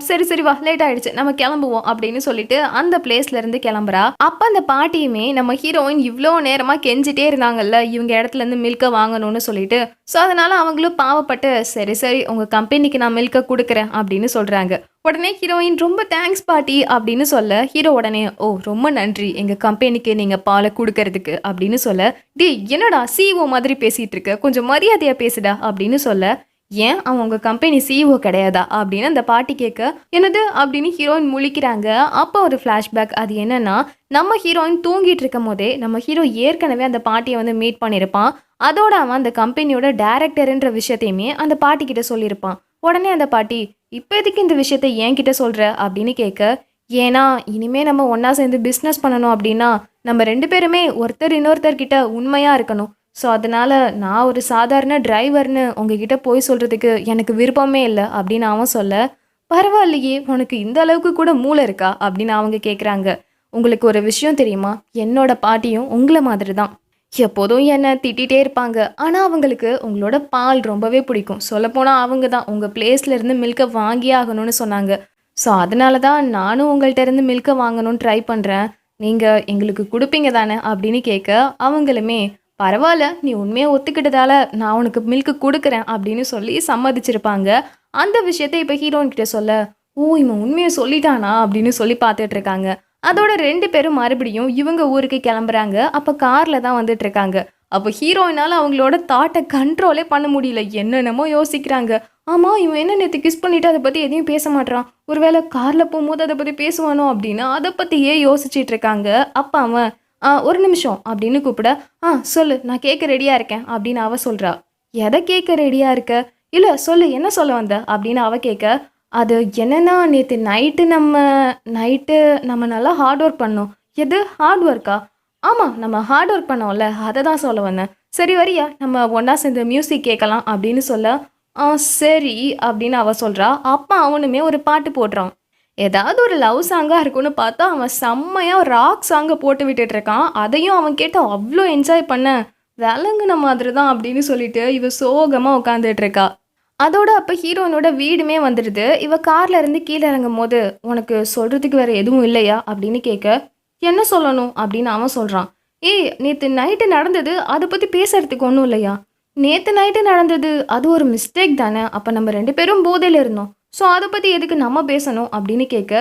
சரி சரி வா லேட் ஆயிடுச்சு. நம்ம கிளம்புவோம் அப்படின்னு சொல்லிட்டு அந்த பிளேஸ்ல இருந்து கிளம்புறா. அப்ப அந்த பாட்டியுமே நம்ம ஹீரோயின் இவ்வளோ நேரமா கெஞ்சிட்டே இருந்தாங்கல்ல இவங்க இடத்துல இருந்து மில்கை வாங்கணும்னு சொல்லிட்டு. ஸோ அதனால அவங்களும் பாவப்பட்டு சரி சரி உங்க கம்பெனிக்கு நான் மில்கை கொடுக்குறேன் அப்படின்னு சொல்றாங்க. உடனே ஹீரோயின் ரொம்ப தேங்க்ஸ் பாட்டி அப்படின்னு சொல்ல ஹீரோ உடனே ஓ ரொம்ப நன்றி. எங்க கம்பெனிக்கு நீங்க பாலை கொடுக்கறதுக்கு அப்படின்னு சொல்ல டேய் என்னடா சிஓ மாதிரி பேசிட்டு இருக்க? கொஞ்சம் மரியாதையா பேசுடா அப்படின்னு சொல்ல ஏன் அவன் உங்க கம்பெனி சிஇஓ கிடையாதா? அப்படின்னு அந்த பாட்டி கேட்க என்னது? அப்படின்னு ஹீரோயின் முழிக்கிறாங்க. அப்போ ஒரு ஃப்ளாஷ்பேக் அது என்னன்னா நம்ம ஹீரோயின் தூங்கிட்டு இருக்கும் போதே நம்ம ஹீரோ ஏற்கனவே அந்த பாட்டியை வந்து மீட் பண்ணியிருப்பான் அதோட அவன் அந்த கம்பெனியோட டேரக்டருன்ற விஷயத்தையுமே அந்த பாட்டி கிட்ட சொல்லியிருப்பான். உடனே அந்த பாட்டி இப்போ எதுக்கு இந்த விஷயத்த என்கிட்ட சொல்ற? அப்படின்னு கேட்க ஏன்னா இனிமே நம்ம ஒன்றா சேர்ந்து பிஸ்னஸ் பண்ணணும் அப்படின்னா நம்ம ரெண்டு பேருமே ஒருத்தர் இன்னொருத்தர் கிட்ட உண்மையா இருக்கணும். ஸோ அதனால் நான் ஒரு சாதாரண டிரைவர்னு உங்ககிட்ட போய் சொல்கிறதுக்கு எனக்கு விருப்பமே இல்லை அப்படின்னு அவன் சொல்ல பரவாயில்லையே உனக்கு இந்த அளவுக்கு கூட மூளை இருக்கா? அப்படின்னு அவங்க கேட்குறாங்க உங்களுக்கு ஒரு விஷயம் தெரியுமா? என்னோட பாட்டியும் உங்களை மாதிரி தான் எப்போதும் என்னை திட்டிகிட்டே இருப்பாங்க. ஆனால் அவங்களுக்கு உங்களோட பால் ரொம்பவே பிடிக்கும். சொல்லப்போனால் அவங்க தான் உங்கள் பிளேஸ்லேருந்து மில்கை வாங்கியே ஆகணும்னு சொன்னாங்க. ஸோ அதனால தான் நானும் உங்கள்கிட்ட இருந்து மில்கை வாங்கணும்னு ட்ரை பண்ணுறேன் நீங்கள் எங்களுக்கு கொடுப்பீங்க தானே? அப்படின்னு கேட்க அவங்களுமே பரவாயில்ல நீ உண்மையை ஒத்துக்கிட்டதால நான் உனக்கு மில்க்கு கொடுக்குறேன் அப்படின்னு சொல்லி சம்மதிச்சிருப்பாங்க. அந்த விஷயத்தை இப்போ ஹீரோயின் கிட்ட சொல்ல ஓ இவன் உண்மையை சொல்லிட்டானா? அப்படின்னு சொல்லி பார்த்துட்டு இருக்காங்க. அதோட ரெண்டு பேரும் மறுபடியும் இவங்க ஊருக்கு கிளம்புறாங்க. அப்போ காரில் தான் வந்துட்டு இருக்காங்க. அப்போ ஹீரோயினால் அவங்களோட தாட்டை கண்ட்ரோலே பண்ண முடியல. என்னென்னமோ யோசிக்கிறாங்க. ஆமாம் இவன் என்ன நேற்று கிஸ் பண்ணிவிட்டு அதை பற்றி எதையும் பேச மாட்டான் ஒருவேளை காரில் போகும்போது அதை பற்றி பேசுவானோ அப்படின்னு அதை பற்றியே யோசிச்சிட்டு இருக்காங்க. அப்போ அவன் ஒரு நிமிஷம் அப்படின்னு கூப்பிட ஆ சொல்லு நான் கேட்க ரெடியாக இருக்கேன் அப்படின்னு அவ சொல்கிறா எதை கேட்க ரெடியாக இருக்க? இல்லை சொல்லு என்ன சொல்ல வந்த? அப்படின்னு அவ கேட்க அது என்னன்னா நேற்று நைட்டு நம்ம நைட்டு நம்ம நல்லா ஹார்ட் ஒர்க் பண்ணோம். எது? ஹார்ட் ஒர்க்கா ஆமாம் நம்ம ஹார்ட் ஒர்க் பண்ணோம்ல அதை தான் சொல்ல வந்தேன். சரி வரியா நம்ம ஒன்றா சேர்ந்து மியூசிக் கேட்கலாம் அப்படின்னு சொல்ல ஆ சரி அப்படின்னு அவ சொல்கிறா அப்பா அவனுமே ஒரு பாட்டு போடுறான். ஏதாவது ஒரு லவ் சாங்காக இருக்கும்னு பார்த்தா அவன் செம்மையாக ராக் சாங்கை போட்டு விட்டுட்டு இருக்கான் அதையும் அவன் கேட்டு அவ்வளோ என்ஜாய் பண்ண விளங்குன மாதிரி தான் அப்படின்னு சொல்லிட்டு இவ சோகமாக உட்காந்துட்டு இருக்கா அதோட அப்போ ஹீரோயினோட வீடுமே வந்துடுது. இவ கார்ல இருந்து கீழே இறங்கும் போது உனக்கு சொல்றதுக்கு வேற எதுவும் இல்லையா? அப்படின்னு கேட்க என்ன சொல்லணும்? அப்படின்னு அவன் சொல்றான். ஏய் நேற்று நைட்டு நடந்தது அதை பற்றி பேசுறதுக்கு ஒன்றும் இல்லையா? நேற்று நைட்டு நடந்தது அது ஒரு மிஸ்டேக் தானே. அப்போ நம்ம ரெண்டு பேரும் போதையில் இருந்தோம். ஸோ அதை பற்றி எதுக்கு நம்ம பேசணும் அப்படின்னு கேட்க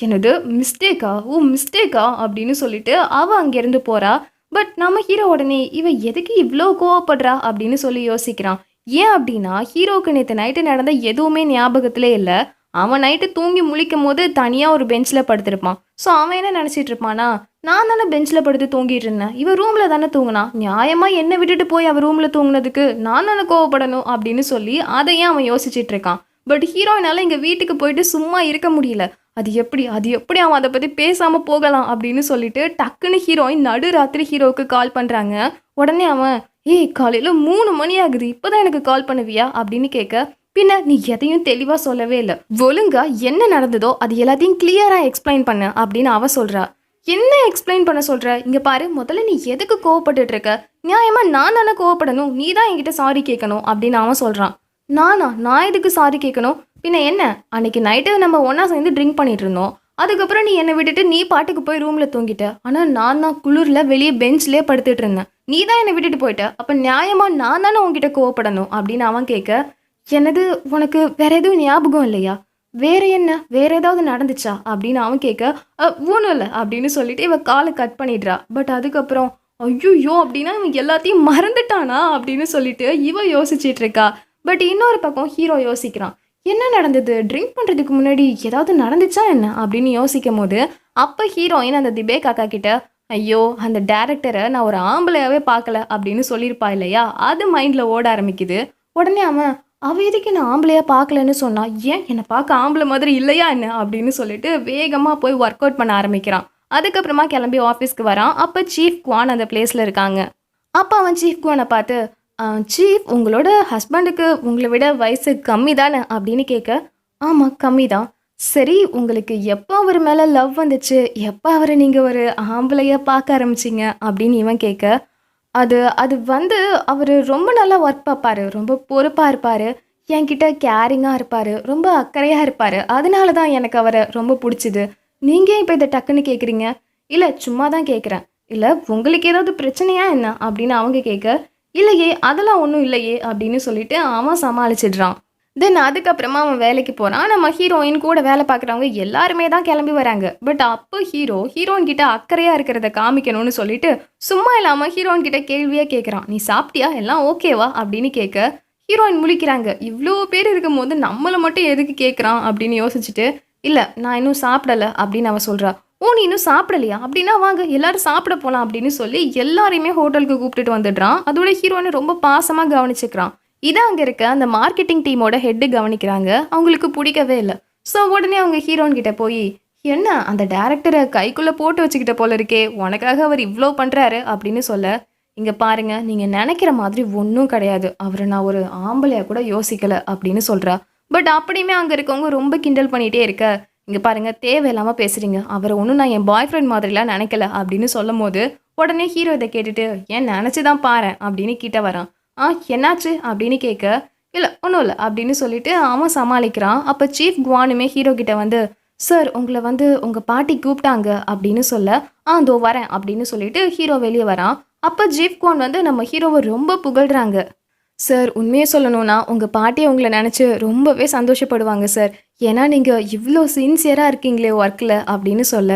என்னது மிஸ்டேக்கா ஓ மிஸ்டேக்கா அப்படின்னு சொல்லிட்டு அவள் அங்கேருந்து போகிறா பட் நம்ம ஹீரோ உடனே இவன் எதுக்கு இவ்வளோ கோவப்படுறா? அப்படின்னு சொல்லி யோசிக்கிறான். ஏன் அப்படின்னா ஹீரோவுக்கு நேற்று நைட்டு நடந்த எதுவுமே ஞாபகத்திலே இல்லை. அவன் நைட்டு தூங்கி முழிக்கும் போது தனியாக ஒரு பெஞ்சில் படுத்திருப்பான். ஸோ அவன் என்ன நினச்சிட்டு இருப்பானா நான் தானே பெஞ்சில் படுத்து தூங்கிட்டு இருந்தேன். இவன் ரூமில் தானே தூங்கினா? நியாயமாக என்னை விட்டுட்டு போய் அவன் ரூமில் தூங்கினதுக்கு நான் தானே கோவப்படணும்? அப்படின்னு சொல்லி அதை ஏன் அவன் யோசிச்சுட்டு இருக்கான்? பட் ஹீரோயினால் எங்கள் வீட்டுக்கு போயிட்டு சும்மா இருக்க முடியல. அது எப்படி அது எப்படி அவன் அதை பற்றி பேசாமல் போகலாம் அப்படின்னு சொல்லிட்டு டக்குன்னு ஹீரோயின் நடு ராத்திரி ஹீரோவுக்கு கால் பண்ணுறாங்க உடனே அவன் ஏய் காலையில் மூணு மணி ஆகுது. இப்போதான் எனக்கு கால் பண்ணுவியா? அப்படின்னு கேட்க பின்ன நீ எதையும் தெளிவாக சொல்லவே இல்லை. ஒழுங்கா என்ன நடந்ததோ அது எல்லாத்தையும் கிளியராக எக்ஸ்பிளைன் பண்ணு அப்படின்னு அவ சொல்கிறா என்ன எக்ஸ்பிளைன் பண்ண சொல்கிற இங்கே பாரு முதல்ல நீ எதுக்கு கோவப்பட்டுட்டு இருக்க? நியாயமாக நான் தானே கோவப்படணும். நீ தான் என்கிட்ட சாரி கேட்கணும் அப்படின்னு அவன் சொல்கிறான் நானா நான் எதுக்கு சாரி கேட்கணும் பின்ன என்ன? அன்னைக்கு நைட்டு நம்ம ஒன்றா சேர்ந்து ட்ரிங்க் பண்ணிட்டு இருந்தோம். அதுக்கப்புறம் நீ என்னை விட்டுட்டு நீ பாட்டுக்கு போய் ரூமில் தூங்கிட்ட. ஆனால் நான் தான் குளிரில் வெளியே பெஞ்ச்லேயே படுத்துட்டு இருந்தேன். நீ தான் என்னை விட்டுட்டு போயிட்ட. அப்போ நியாயமாக நான் தானே உன்கிட்ட கோவப்படணும்? அப்படின்னு அவன் கேட்க எனது உனக்கு வேற எதுவும் ஞாபகம் இல்லையா? வேற என்ன? வேற ஏதாவது நடந்துச்சா? அப்படின்னு அவன் கேட்க ஒன்றும் இல்லை. அப்படின்னு சொல்லிட்டு இவன் காலை கட் பண்ணிடுறா. பட் அதுக்கப்புறம் ஐயோ அப்படின்னா இவன் எல்லாத்தையும் மறந்துட்டானா? அப்படின்னு சொல்லிட்டு இவ யோசிச்சிட்டு இருக்கா. பட் இன்னொரு பக்கம் ஹீரோ யோசிக்கிறான். என்ன நடந்தது? ட்ரிங்க் பண்ணுறதுக்கு முன்னாடி ஏதாவது நடந்துச்சா என்ன? அப்படின்னு யோசிக்கும் போது அப்போ ஹீரோயின் அந்த திபேக் அக்கா கிட்ட ஐயோ அந்த டேரக்டரை நான் ஒரு ஆம்பளையாகவே பார்க்கல அப்படின்னு சொல்லியிருப்பா இல்லையா? அது மைண்டில் ஓட ஆரம்பிக்குது. உடனே அவன் அவ எதுக்கு நான் ஆம்பளையாக பார்க்கலன்னு சொன்னால் ஏன் என்னை பார்க்க ஆம்பளை மாதிரி இல்லையா என்ன? அப்படின்னு சொல்லிட்டு வேகமாக போய் ஒர்க் அவுட் பண்ண ஆரம்பிக்கிறான். அதுக்கப்புறமா கிளம்பி ஆஃபீஸ்க்கு வரான். அப்போ சீஃப் குவான் அந்த பிளேஸில் இருக்காங்க. அப்போ அவன் சீஃப் குவானை பார்த்து சீஃப் உங்களோட ஹஸ்பண்டுக்கு உங்களை விட வயசு கம்மி தானே அப்படின்னு கேட்க ஆமாம் கம்மி தான் சரி உங்களுக்கு எப்போ அவர் மேலே லவ் வந்துச்சு? எப்போ அவரை நீங்கள் ஒரு ஆம்பளையாக பார்க்க ஆரம்பிச்சிங்க? அப்படின்னு இவன் கேட்க அது அது வந்து அவர் ரொம்ப நல்லா ஒர்க் பார்ப்பாரு. ரொம்ப பொறுப்பாக இருப்பார். என்கிட்ட கேரிங்காக இருப்பார். ரொம்ப அக்கறையாக இருப்பார். அதனால தான் எனக்கு அவரை ரொம்ப பிடிச்சிது. நீங்கள் இப்போ இதை டக்குன்னு கேட்குறீங்க இல்லை சும்மா தான் கேட்குறேன் இல்லை உங்களுக்கு ஏதாவது பிரச்சனையா என்ன? அப்படின்னு அவங்க கேட்க இல்லையே அதெல்லாம் ஒன்றும் இல்லையே அப்படின்னு சொல்லிட்டு அவன் சமாளிச்சிடுறான். தென் அதுக்கப்புறமா அவன் வேலைக்கு போகிறான் நம்ம ஹீரோயின் கூட வேலை பார்க்குறவங்க எல்லாருமே தான் கிளம்பி வராங்க. பட் அப்போ ஹீரோ ஹீரோயின் கிட்ட அக்கறையாக இருக்கிறத காமிக்கணும்னு சொல்லிட்டு சும்மா இல்லாமல் ஹீரோயின் கிட்ட கேள்வியாக கேட்குறான் நீ சாப்பிட்டியா? எல்லாம் ஓகேவா அப்படின்னு கேட்க ஹீரோயின் முழிக்கிறாங்க. இவ்வளோ பேர் இருக்கும்போது நம்மளை மட்டும் எதுக்கு கேட்குறான் அப்படின்னு யோசிச்சுட்டு இல்லை நான் இன்னும் சாப்பிடல அப்படின்னு அவன் சொல்கிறா ஓ நீ இன்னும் சாப்பிடலையா? அப்படின்னா வாங்க எல்லாரும் சாப்பிட போகலாம் அப்படின்னு சொல்லி எல்லாரையுமே ஹோட்டலுக்கு கூப்பிட்டுட்டு வந்துடுறான். அதோட ஹீரோனை ரொம்ப பாசமாக கவனிச்சுக்கிறான். இதை அங்கே இருக்க அந்த மார்க்கெட்டிங் டீமோட ஹெட்டு கவனிக்கிறாங்க. அவங்களுக்கு பிடிக்கவே இல்லை. ஸோ உடனே அவங்க ஹீரோன்கிட்ட போய் என்ன அந்த டேரக்டரை கைக்குள்ளே போட்டு வச்சுக்கிட்ட போல இருக்கே. உனக்காக அவர் இவ்வளோ பண்ணுறாரு அப்படின்னு சொல்ல இங்கே பாருங்க நீங்கள் நினைக்கிற மாதிரி ஒன்றும் கிடையாது. அவரை நான் ஒரு ஆம்பளையா கூட யோசிக்கல. அப்படின்னு சொல்கிறா பட் அப்படியுமே அங்கே இருக்கவங்க ரொம்ப கிண்டல் பண்ணிகிட்டே இருக்க. இங்கே பாருங்கள் தேவையில்லாமல் பேசுகிறீங்க அவரை ஒன்றும் நான் என் பாய் ஃப்ரெண்ட் மாதிரிலாம் நினைக்கல அப்படின்னு சொல்லும் போது உடனே ஹீரோ இதை கேட்டுட்டு ஏன் நினச்சி தான் பாரு அப்படின்னு கிட்ட வரான். ஆ என்னாச்சு? அப்படின்னு கேட்க இல்லை ஒன்றும் இல்லை அப்படின்னு சொல்லிட்டு அவன் சமாளிக்கிறான். அப்போ சீஃப் குவானுமே ஹீரோ கிட்ட வந்து சார் உங்களை வந்து உங்கள் பாட்டி கூப்பிட்டாங்க அப்படின்னு சொல்ல ஆ தோ வரேன் அப்படின்னு சொல்லிட்டு ஹீரோ வெளியே வரான். அப்போ சீஃப் குவான் வந்து நம்ம ஹீரோவை ரொம்ப புகழ்கிறாங்க சார் உண்மையை சொல்லணும்னா உங்கள் பாட்டி உங்களை நினச்சி ரொம்பவே சந்தோஷப்படுவாங்க சார். ஏன்னா நீங்கள் இவ்வளோ சின்சியராக இருக்கீங்களே ஒர்க்கில் அப்படின்னு சொல்ல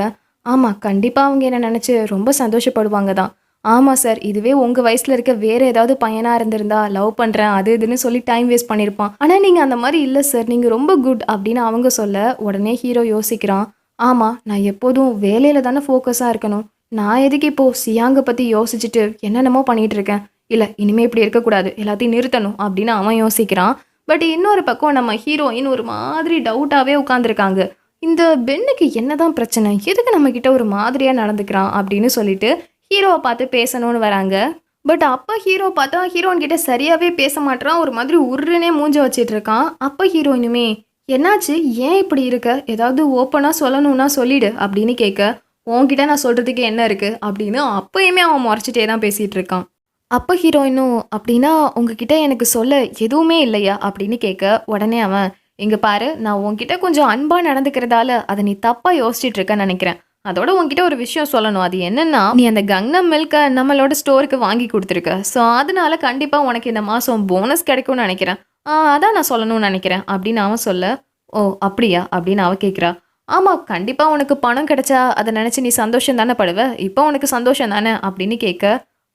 ஆமாம் கண்டிப்பாக அவங்க என்ன நினச்சி ரொம்ப சந்தோஷப்படுவாங்க தான். ஆமாம் சார் இதுவே உங்கள் வயசில் இருக்க வேறு ஏதாவது பையனாக இருந்திருந்தா லவ் பண்ணுறேன் அது இதுன்னு சொல்லி டைம் வேஸ்ட் பண்ணியிருப்பான் ஆனால் நீங்கள் அந்த மாதிரி இல்லை சார் நீங்கள் ரொம்ப குட் அப்படின்னு அவங்க சொல்ல உடனே ஹீரோ யோசிக்கிறான். ஆமாம் நான் எப்போதும் வேலையில் தானே ஃபோக்கஸாக இருக்கணும். நான் எதுக்கு இப்போது சியாங்கை பற்றி யோசிச்சுட்டு என்னென்னமோ பண்ணிகிட்டு இருக்கேன். இல்லை இனிமே இப்படி இருக்கக்கூடாது. எல்லாத்தையும் நிறுத்தணும் அப்படின்னு அவன் யோசிக்கிறான். பட் இன்னொரு பக்கம் நம்ம ஹீரோயின் ஒரு மாதிரி டவுட்டாகவே உட்காந்துருக்காங்க இந்த பெண்ணுக்கு என்னதான் பிரச்சனை? எதுக்கு நம்ம கிட்ட ஒரு மாதிரியாக நடந்துக்கிறான் அப்படின்னு சொல்லிட்டு ஹீரோவை பார்த்து பேசணும்னு வராங்க. பட் அப்போ ஹீரோ பார்த்தா ஹீரோயின் கிட்ட சரியாகவே பேச மாட்றான் ஒரு மாதிரி உருன்னே மூஞ்ச வச்சிட்டு இருக்கான் அப்போ ஹீரோயினுமே என்னாச்சு? ஏன் இப்படி இருக்க? ஏதாவது ஓப்பனாக சொல்லணும்னா சொல்லிடு அப்படின்னு கேட்க உன்கிட்ட நான் சொல்கிறதுக்கு என்ன இருக்குது அப்படின்னு அப்பயுமே அவன் முறைச்சிட்டே தான் பேசிகிட்டு இருக்கான். அப்போ ஹீரோயினும் அப்படின்னா உங்ககிட்ட எனக்கு சொல்ல எதுவுமே இல்லையா அப்படின்னு கேட்க உடனே அவன் இங்கே பாரு நான் உன்கிட்ட கொஞ்சம் அன்பாக நடந்துக்கிறதால அதை நீ தப்பாக யோசிச்சுட்டு இருக்க நினைக்கிறேன். அதோட உங்ககிட்ட ஒரு விஷயம் சொல்லணும். அது என்னன்னா நீ அந்த கங்னம் மில்கை நம்மளோட ஸ்டோருக்கு வாங்கி கொடுத்துருக்க. ஸோ அதனால கண்டிப்பாக உனக்கு இந்த மாதம் போனஸ் கிடைக்கும்னு நினைக்கிறேன். ஆ அதான் நான் சொல்லணும்னு நினைக்கிறேன் அப்படின்னு அவன் சொல்ல ஓ அப்படியா? அப்படின்னு அவ கேட்குறா. ஆமாம் கண்டிப்பாக உனக்கு பணம் கிடைச்சா அதை நினச்சி நீ சந்தோஷம் தானே படுவ? இப்போ உனக்கு சந்தோஷம் தானே? அப்படின்னு கேட்க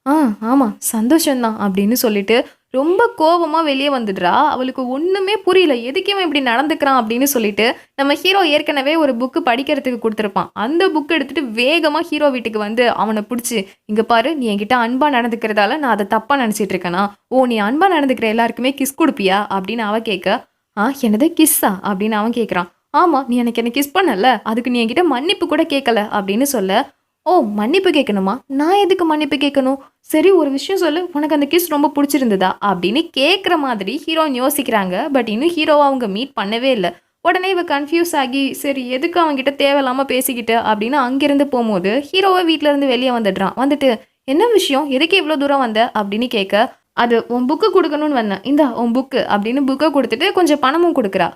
ஆ ஆமாம் சந்தோஷம்தான் அப்படின்னு சொல்லிட்டு ரொம்ப கோபமாக வெளியே வந்துடுறா. அவளுக்கு ஒன்றுமே புரியல. எதுக்கே இவன் இப்படி நடந்துக்கிறான் அப்படின்னு சொல்லிட்டு நம்ம ஹீரோ ஏற்கனவே ஒரு புக்கு படிக்கிறதுக்கு கொடுத்துருப்பான். அந்த புக்கு எடுத்துகிட்டு வேகமாக ஹீரோ வீட்டுக்கு வந்து அவனை பிடிச்சி இங்கே பாரு நீ என்கிட்ட அன்பாக நடந்துக்கிறதால நான் அதை தப்பாக நினச்சிட்டு இருக்கேனா? ஓ நீ அன்பாக நடந்துக்கிற எல்லாருக்குமே கிஸ் கொடுப்பியா? அப்படின்னு அவன் கேட்க ஆ என்னது கிஸ்ஸா அப்படின்னு அவன் கேட்குறான் ஆமாம் நீ எனக்கு என்ன கிஸ் பண்ணல. அதுக்கு நீ என்கிட்ட மன்னிப்பு கூட கேட்கல அப்படின்னு சொல்ல ஓ மன்னிப்பு கேட்கணுமா? நான் எதுக்கு மன்னிப்பு கேட்கணும்? சரி ஒரு விஷயம் சொல்லு. உனக்கு அந்த கிஸ் ரொம்ப பிடிச்சிருந்ததா? அப்படின்னு கேட்குற மாதிரி ஹீரோயின் யோசிக்கிறாங்க. பட் இன்னும் ஹீரோவை அவங்க மீட் பண்ணவே இல்லை. உடனே இவ கன்ஃபியூஸ் ஆகி சரி எதுக்கு அவங்ககிட்ட தேவையில்லாமல் பேசிக்கிட்டு? அப்படின்னு அங்கேருந்து போகும்போது ஹீரோவை வீட்டிலேருந்து இருந்து வெளியே வந்துடுறான். வந்துட்டு என்ன விஷயம்? எதுக்கு இவ்வளோ தூரம் வந்த? அப்படின்னு கேட்க அது உன் புக்கு கொடுக்கணும்னு வந்தேன். இந்தா உன் புக்கு அப்படின்னு புக்கை கொடுத்துட்டு கொஞ்சம் பணமும் கொடுக்குறா.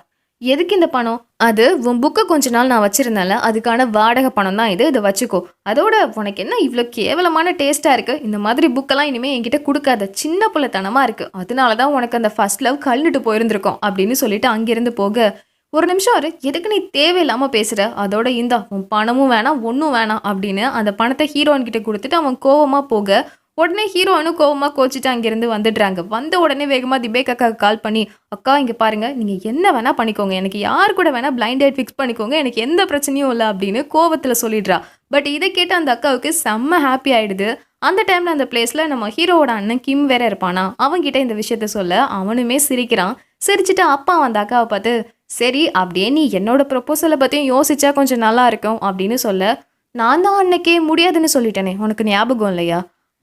எதுக்கு இந்த பணம்? அது உன் புக்கை கொஞ்ச நாள் நான் வச்சிருந்தேன்ல அதுக்கான வாடகை பணம் தான் இது இதை வச்சுக்கோ. அதோட உனக்கு என்ன இவ்வளோ கேவலமான டேஸ்ட்டாக இருக்குது இந்த மாதிரி புக்கெல்லாம் இனிமேல் என்கிட்ட கொடுக்காத. சின்ன பிள்ளைத்தனமாக இருக்குது அதனால தான் உனக்கு அந்த ஃபர்ஸ்ட் லவ் கழுந்துட்டு போயிருந்திருக்கோம் அப்படின்னு சொல்லிட்டு அங்கேருந்து போக. ஒரு நிமிஷம் இரு எதுக்கு நீ தேவையில்லாமல் பேசுகிற அதோட இந்தா உன் பணமும் வேணாம் ஒன்றும் வேணாம் அப்படின்னு அந்த பணத்தை ஹீரோன்கிட்ட கொடுத்துட்டு அவன் கோவமாக போக. உடனே ஹீரோயினும் கோவமாக கோச்சிட்டு அங்கேருந்து வந்துடுறாங்க. வந்த உடனே வேகமாக திபேக் அக்காவுக்கு கால் பண்ணி அக்கா இங்கே பாருங்கள் நீங்கள் என்ன வேணால் பண்ணிக்கோங்க. எனக்கு யார் கூட வேணால் பிளைண்ட் டேட் ஃபிக்ஸ் பண்ணிக்கோங்க. எனக்கு எந்த பிரச்சனையும் இல்லை அப்படின்னு கோவத்தில் சொல்லிடுறா. பட் இதை கேட்டு அந்த அக்காவுக்கு செம்ம ஹாப்பி ஆகிடுது அந்த டைமில் அந்த பிளேஸில் நம்ம ஹீரோவோட அண்ணன் கிம் வேற இருப்பானா? அவன்கிட்ட இந்த விஷயத்த சொல்ல அவனுமே சிரிக்கிறான். சிரிச்சிட்டு அப்பா அந்த அக்காவை பார்த்து சரி அப்படியே நீ என்னோட ப்ரொப்போசலை பற்றியும் யோசிச்சா கொஞ்சம் நல்லா இருக்கும் அப்படின்னு சொல்ல நான் தான் அன்னைக்கே முடியாதுன்னு சொல்லிட்டேனே. உனக்கு ஞாபகம் இல்லையா?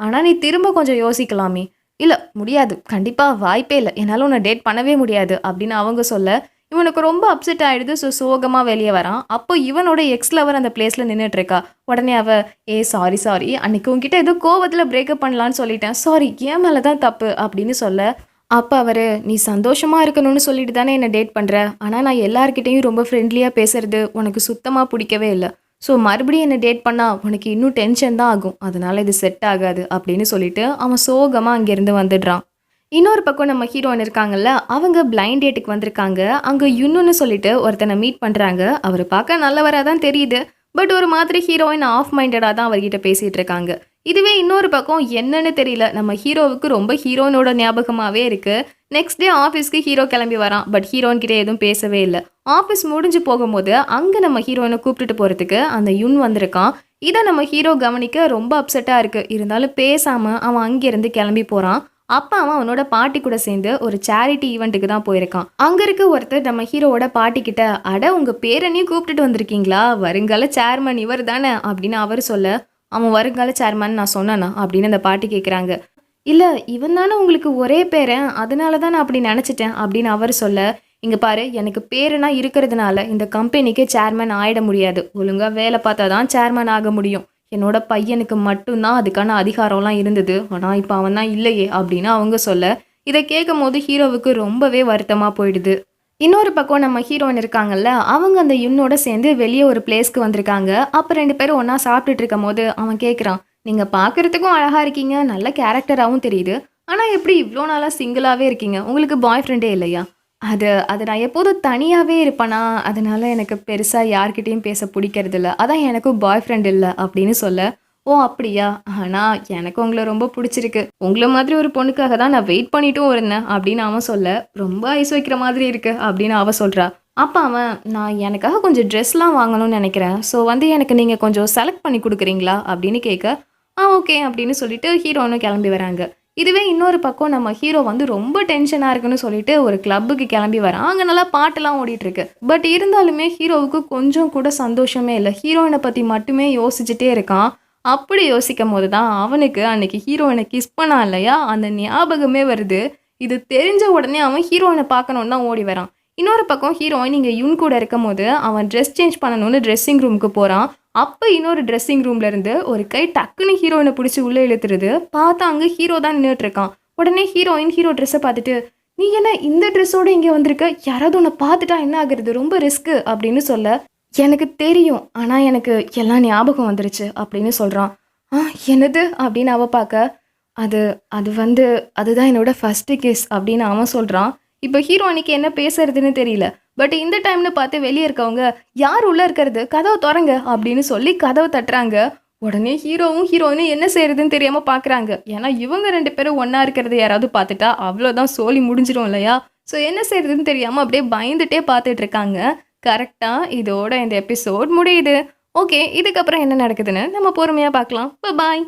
ஆனால் நீ திரும்ப கொஞ்சம் யோசிக்கலாமே. இல்லை முடியாது. கண்டிப்பாக வாய்ப்பே இல்லை. என்னால் உன்னை டேட் பண்ணவே முடியாது அப்படின்னு அவங்க சொல்ல இவனுக்கு ரொம்ப அப்செட் ஆகிடுது ஸோ சோகமாக வெளியே வரான். அப்போ இவனோட எக்ஸ் லவர் அந்த பிளேஸில் நின்றுட்டுருக்கா உடனே அவள் ஏ சாரி சாரி அன்னைக்கு உங்ககிட்ட ஏதோ கோவத்தில் பிரேக்கப் பண்ணலான்னு சொல்லிட்டேன். சாரி ஏன் மேலே தான் தப்பு அப்படின்னு சொல்ல அப்போ அவர் நீ சந்தோஷமாக இருக்கணும்னு சொல்லிட்டு தானே என்னை டேட் பண்ணுற ஆனால் நான் எல்லாருக்கிட்டேயும் ரொம்ப ஃப்ரெண்ட்லியாக பேசுறது உனக்கு சுத்தமாக பிடிக்கவே இல்லை. ஸோ மறுபடியும் என்னை டேட் பண்ணால் உனக்கு இன்னும் டென்ஷன் தான் ஆகும். அதனால் இது செட் ஆகாது அப்படின்னு சொல்லிட்டு அவன் சோகமாக அங்கேருந்து வந்துடுறான். இன்னொரு பக்கம் நம்ம ஹீரோயின் இருக்காங்கல்ல அவங்க பிளைண்ட் டேட்டுக்கு வந்திருக்காங்க. அங்கே இன்னொன்று சொல்லிட்டு ஒருத்தனை மீட் பண்ணுறாங்க அவர் பார்க்க நல்லவராக தான் தெரியுது. பட் ஒரு மாதிரி ஹீரோயின் ஆஃப் மைண்டடாக தான் அவர்கிட்ட பேசிகிட்டு இருக்காங்க. இதுவே இன்னொரு பக்கம் என்னன்னு தெரியல. நம்ம ஹீரோவுக்கு ரொம்ப ஹீரோனோட ஞாபகமாகவே இருக்குது நெக்ஸ்ட் டே ஆஃபீஸ்க்கு ஹீரோ கிளம்பி வரான். பட் ஹீரோன்கிட்ட எதுவும் பேசவே இல்லை. ஆஃபீஸ் முடிஞ்சு போகும்போது அங்கே நம்ம ஹீரோயினை கூப்பிட்டுட்டு போகிறதுக்கு அந்த யுன் வந்திருக்கான். இதை நம்ம ஹீரோ கவனிக்க ரொம்ப அப்செட்டாக இருக்குது இருந்தாலும் பேசாமல் அவன் அங்கேருந்து கிளம்பி போகிறான் அப்பா அவன் அவனோட பாட்டி கூட சேர்ந்து ஒரு சேரிட்டி ஈவெண்ட்டுக்கு தான் போயிருக்கான். அங்கே இருக்க ஒருத்தர் நம்ம ஹீரோவோட பாட்டி கிட்ட அட உங்கள் பேரனையும் கூப்பிட்டுட்டு வந்திருக்கீங்களா? வருங்கால சேர்மன் இவர் தானே அப்படின்னு அவர் சொல்ல அவன் வருங்கால சேர்மன் நான் சொன்னானா? அப்படின்னு அந்த பாட்டி கேட்குறாங்க இல்லை இவன் தானே உங்களுக்கு ஒரே பேரன் அதனால தான் நான் அப்படி நினச்சிட்டேன் அப்படின்னு அவர் சொல்ல இங்கே பாரு எனக்கு பேருனா இருக்கிறதுனால இந்த கம்பெனிக்கு சேர்மேன் ஆகிட முடியாது. ஒழுங்காக வேலை பார்த்தா தான் சேர்மேன் ஆக முடியும். என்னோட பையனுக்கு மட்டும்தான் அதுக்கான அதிகாரம்லாம் இருந்தது. ஆனால் இப்போ அவன் தான் இல்லையே அப்படின்னு அவங்க சொல்ல இதை கேட்கும் போது ஹீரோவுக்கு ரொம்பவே வருத்தமாக போயிடுது. இன்னொரு பக்கம் நம்ம ஹீரோயின் இருக்காங்கல்ல அவங்க அந்த யுன்னோட சேர்ந்து வெளியே ஒரு பிளேஸ்க்கு வந்திருக்காங்க. அப்போ ரெண்டு பேரும் ஒன்றா சாப்பிட்டுட்டு இருக்கும் போது அவன் கேட்குறான் நீங்கள் பார்க்குறதுக்கும் அழகாக இருக்கீங்க நல்ல கேரக்டராகவும் தெரியுது. ஆனால் எப்படி இவ்வளோ நாளாக சிங்கிளாகவே இருக்கீங்க? உங்களுக்கு பாய் ஃப்ரெண்டே இல்லையா? அது அது நான் எப்போதும் தனியாகவே இருப்பேனா? அதனால் எனக்கு பெருசாக யார்கிட்டேயும் பேச பிடிக்கிறது இல்லை அதான் எனக்கும் பாய் ஃப்ரெண்ட் இல்லை அப்படின்னு சொல்ல ஓ அப்படியா? ஆனால் எனக்கு உங்களை ரொம்ப பிடிச்சிருக்கு. உங்களை மாதிரி ஒரு பொண்ணுக்காக தான் நான் வெயிட் பண்ணிட்டும் இருந்தேன் அப்படின்னு அவன் சொல்ல ரொம்ப ஐஸ் வைக்கிற மாதிரி இருக்கு அப்படின்னு அவ சொல்கிறா அப்போ அவன் நான் எனக்காக கொஞ்சம் ட்ரெஸ்லாம் வாங்கணும்னு நினைக்கிறேன். ஸோ வந்து எனக்கு நீங்கள் கொஞ்சம் செலக்ட் பண்ணி கொடுக்குறீங்களா? அப்படின்னு கேட்க ஆ ஓகே அப்படின்னு சொல்லிட்டு ஹீரோனும் கிளம்பி வராங்க. இதுவே இன்னொரு பக்கம் நம்ம ஹீரோ வந்து ரொம்ப டென்ஷனாக இருக்குன்னு சொல்லிட்டு ஒரு கிளப்புக்கு கிளம்பி வரான். அங்கே நல்லா பாட்டெல்லாம் ஓடிட்டுருக்கு. பட் இருந்தாலுமே ஹீரோவுக்கு கொஞ்சம் கூட சந்தோஷமே இல்லை. ஹீரோயினை பற்றி மட்டுமே யோசிச்சுட்டே இருக்கான். அப்படி யோசிக்கும் போது தான் அவனுக்கு அன்னைக்கு ஹீரோயினை கிஸ் பண்ணான் இல்லையா? அந்த ஞாபகமே வருது. இது தெரிஞ்ச உடனே அவன் ஹீரோயினை பார்க்கணுன்னு தான் ஓடி வரான். இன்னொரு பக்கம் ஹீரோயின் இங்கே யூன் கூட இருக்கும் போது அவன் ட்ரெஸ் சேஞ்ச் பண்ணணும்னு ட்ரெஸ்ஸிங் ரூமுக்கு போகிறான் அப்போ இன்னொரு ட்ரெஸ்ஸிங் ரூம்ல இருந்து ஒரு கை டக்குன்னு ஹீரோயினை பிடிச்சி உள்ளே இழுத்துருது பார்த்தா அங்கே ஹீரோ தான் நின்றுட்டுருக்கான் உடனே ஹீரோயின் ஹீரோ ட்ரெஸ்ஸை பார்த்துட்டு நீ என்ன இந்த ட்ரெஸ்ஸோட இங்கே வந்திருக்க? யாராவது உன்னை பார்த்துட்டா என்ன ஆகுறது? ரொம்ப ரிஸ்க்கு அப்படின்னு சொல்ல எனக்கு தெரியும். ஆனால் எனக்கு எல்லாம் ஞாபகம் வந்துருச்சு அப்படின்னு சொல்கிறான் ஆ என்னது? அப்படின்னு அவ பார்க்க அது அது வந்து அதுதான் என்னோட ஃபஸ்ட்டு கிஸ் அப்படின்னு அவன் சொல்கிறான் இப்போ ஹீரோயினுக்கு என்ன பேசுறதுன்னு தெரியல. பட் இந்த டைம்னு பார்த்து வெளியே இருக்கவங்க யார் உள்ளே இருக்கிறது? கதவை திறங்க அப்படின்னு சொல்லி கதவை தட்டுறாங்க. உடனே ஹீரோவும் ஹீரோயினும் என்ன செய்யறதுன்னு தெரியாம பாக்குறாங்க. ஏன்னா இவங்க ரெண்டு பேரும் ஒன்றா இருக்கிறது யாராவது பார்த்துட்டா அவ்வளோதான் சோலி முடிஞ்சிடும் இல்லையா? ஸோ என்ன செய்யறதுன்னு தெரியாம அப்படியே பயந்துட்டே பார்த்துட்டு இருக்காங்க. கரெக்டா இதோட இந்த எபிசோட் முடியுது. ஓகே இதுக்கப்புறம் என்ன நடக்குதுன்னு நம்ம பொறுமையா பார்க்கலாம். பாய்